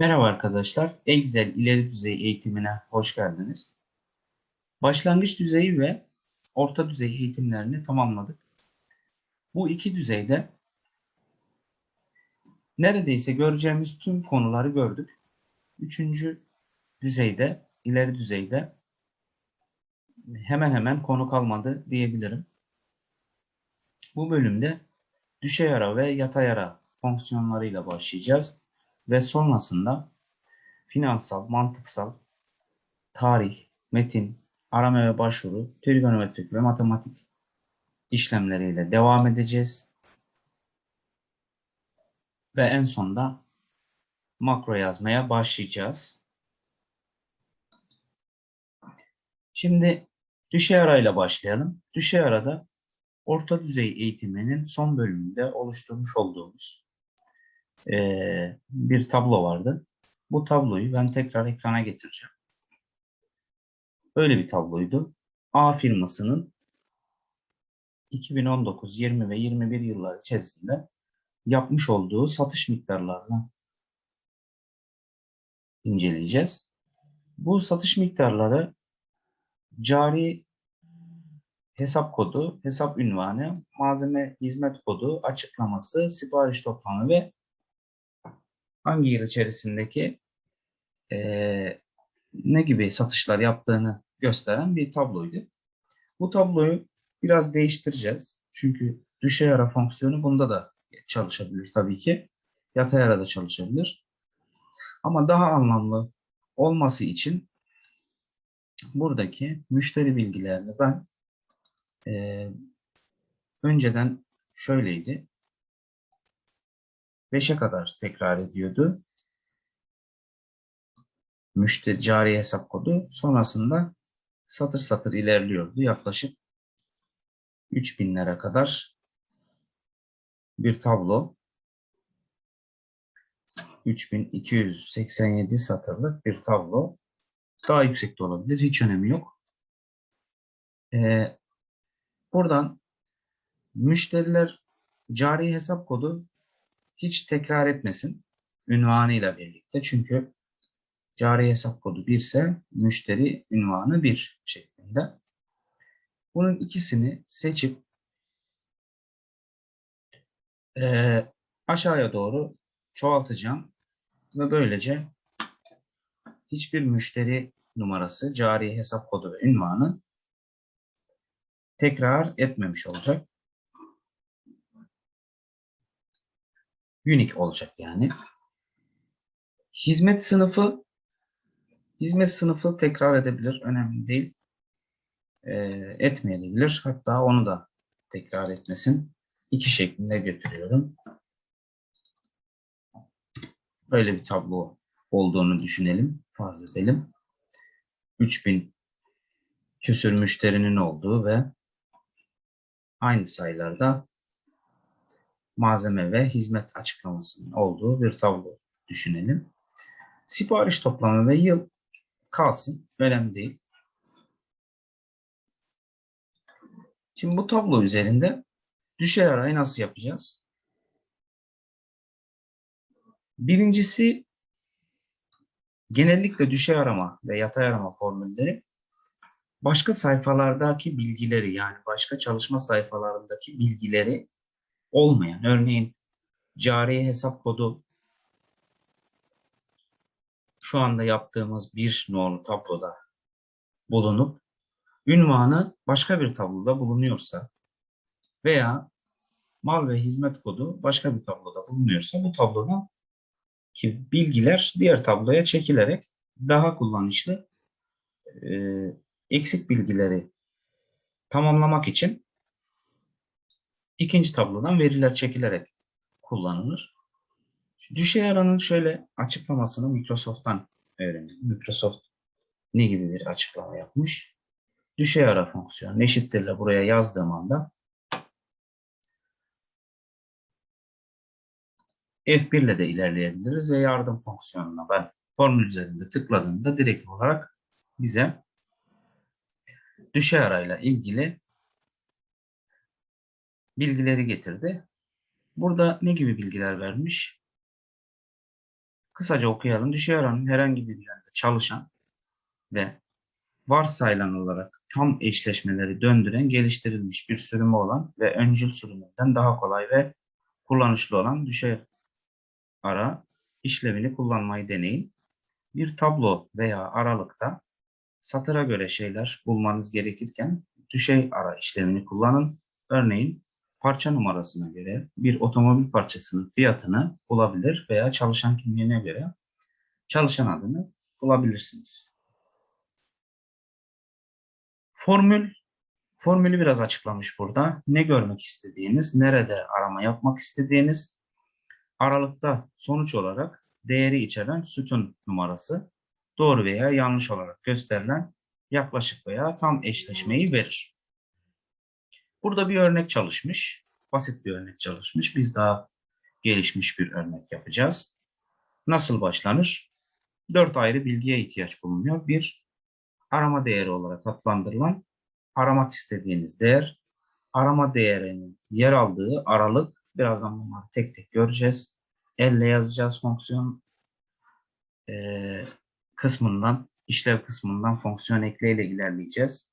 Merhaba arkadaşlar. Excel ileri düzey eğitimine hoş geldiniz. Başlangıç düzeyi ve orta düzey eğitimlerini tamamladık. Bu iki düzeyde neredeyse göreceğimiz tüm konuları gördük. Üçüncü düzeyde, ileri düzeyde hemen hemen konu kalmadı diyebilirim. Bu bölümde düşey ara ve yatay ara fonksiyonlarıyla başlayacağız ve sonrasında finansal, mantıksal, tarih, metin, arama ve başvuru, trigonometrik ve matematik işlemleriyle devam edeceğiz. Ve en sonda makro yazmaya başlayacağız. Şimdi düşey arayla başlayalım. Düşey arada orta düzey eğitiminin son bölümünde oluşturmuş olduğumuz eee, bir tablo vardı. Bu tabloyu ben tekrar ekrana getireceğim. Böyle bir tabloydu. A firmasının 2019, 20 ve 21 yıllar içerisinde yapmış olduğu satış miktarlarını inceleyeceğiz. Bu satış miktarları cari hesap kodu, hesap ünvanı, malzeme hizmet kodu, açıklaması, sipariş toplamı ve hangi yıl içerisindeki eee, ne gibi satışlar yaptığını gösteren bir tabloydu. Bu tabloyu biraz değiştireceğiz. Çünkü düşey ara fonksiyonu bunda da çalışabilir tabii ki. Yatay arada çalışabilir. Ama daha anlamlı olması için buradaki müşteri bilgilerini ben eee, önceden şöyleydi. 5'e kadar tekrar ediyordu. Müşteri cari hesap kodu. Sonrasında satır satır ilerliyordu. Yaklaşık 3000'lere kadar bir tablo. 3287 satırlık bir tablo. Daha yüksek de olabilir. Hiç önemi yok. Ee, buradan müşteriler cari hesap kodu hiç tekrar etmesin ünvanıyla birlikte. Çünkü cari hesap kodu 1 ise müşteri ünvanı 1 şeklinde. Bunun ikisini seçip eee, aşağıya doğru çoğaltacağım ve böylece hiçbir müşteri numarası, cari hesap kodu ve ünvanı tekrar etmemiş olacak. Unique olacak yani. Hizmet sınıfı hizmet sınıfı tekrar edebilir. Önemli değil. Ee, etmeyebilir. Hatta onu da tekrar etmesin. İki şeklinde götürüyorum. Böyle bir tablo olduğunu düşünelim. Farz edelim. 3000 küsür müşterinin olduğu ve aynı sayılarda malzeme ve hizmet açıklamasının olduğu bir tablo düşünelim. Sipariş toplamı ve yıl kalsın. Önemli değil. Şimdi bu tablo üzerinde düşey arayı nasıl yapacağız? Birincisi genellikle düşey arama ve yatay arama formülleri başka sayfalardaki bilgileri yani başka çalışma sayfalarındaki bilgileri olmayan örneğin cari hesap kodu şu anda yaptığımız bir nolu tabloda bulunup ünvanı başka bir tabloda bulunuyorsa veya mal ve hizmet kodu başka bir tabloda bulunuyorsa bu tabloda ki bilgiler diğer tabloya çekilerek daha kullanışlı e, eksik bilgileri tamamlamak için ikinci tablodan veriler çekilerek kullanılır. Düşey aranın şöyle açıklamasını Microsoft'tan öğrendim. Microsoft ne gibi bir açıklama yapmış? Düşey ara fonksiyonu eşittirle buraya yazdığım anda F1 ile de ilerleyebiliriz ve yardım fonksiyonuna ben formül üzerinde tıkladığımda direkt olarak bize düşey arayla ilgili bilgileri getirdi. Burada ne gibi bilgiler vermiş? Kısaca okuyalım. Düşey aranın herhangi bir yerde çalışan ve varsayılan olarak tam eşleşmeleri döndüren geliştirilmiş bir sürümü olan ve öncül sürümünden daha kolay ve kullanışlı olan düşey ara işlemini kullanmayı deneyin. Bir tablo veya aralıkta satıra göre şeyler bulmanız gerekirken düşey ara işlemini kullanın. Örneğin parça numarasına göre bir otomobil parçasının fiyatını bulabilir veya çalışan kimliğine göre çalışan adını bulabilirsiniz. Formül formülü biraz açıklamış burada. Ne görmek istediğiniz, nerede arama yapmak istediğiniz, aralıkta sonuç olarak değeri içeren sütun numarası doğru veya yanlış olarak gösterilen yaklaşık veya tam eşleşmeyi verir. Burada bir örnek çalışmış. Basit bir örnek çalışmış. Biz daha gelişmiş bir örnek yapacağız. Nasıl başlanır? Dört ayrı bilgiye ihtiyaç bulunuyor. Bir, arama değeri olarak adlandırılan aramak istediğiniz değer. Arama değerinin yer aldığı aralık. Birazdan bunları tek tek göreceğiz. Elle yazacağız fonksiyon eee, kısmından, işlev kısmından fonksiyon ekleyle ilerleyeceğiz.